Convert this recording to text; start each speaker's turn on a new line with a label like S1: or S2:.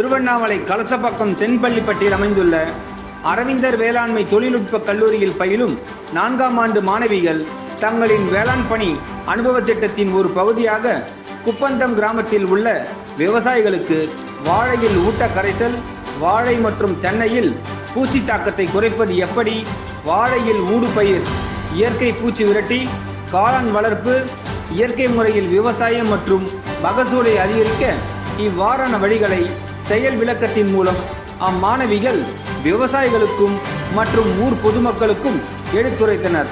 S1: திருவண்ணாமலை கலசப்பாக்கம் தென்பள்ளிப்பட்டியில் அமைந்துள்ள அரவிந்தர் வேளாண்மை தொழில்நுட்ப கல்லூரியில் பயிலும் நான்காம் ஆண்டு மாணவிகள் தங்களின் வேளாண் பணி அனுபவ திட்டத்தின் ஒரு பகுதியாக குப்பந்தம் கிராமத்தில் உள்ள விவசாயிகளுக்கு வாழையில் ஊட்ட கரைசல் வாழை மற்றும் தென்னையில் பூச்சி தாக்கத்தை குறைப்பது எப்படி? வாழையில் ஊடு பயிர் இயற்கை பூச்சி விரட்டி காளான் வளர்ப்பு இயற்கை முறையில் விவசாயம் மற்றும் மகசூலை அதிகரிக்க இவ்வாறான வழிகளை செயல் விளக்கத்தின் மூலம் அம்மாணவிகள் விவசாயிகளுக்கும் மற்றும் ஊர் பொதுமக்களுக்கும் எடுத்துரைத்தனர்.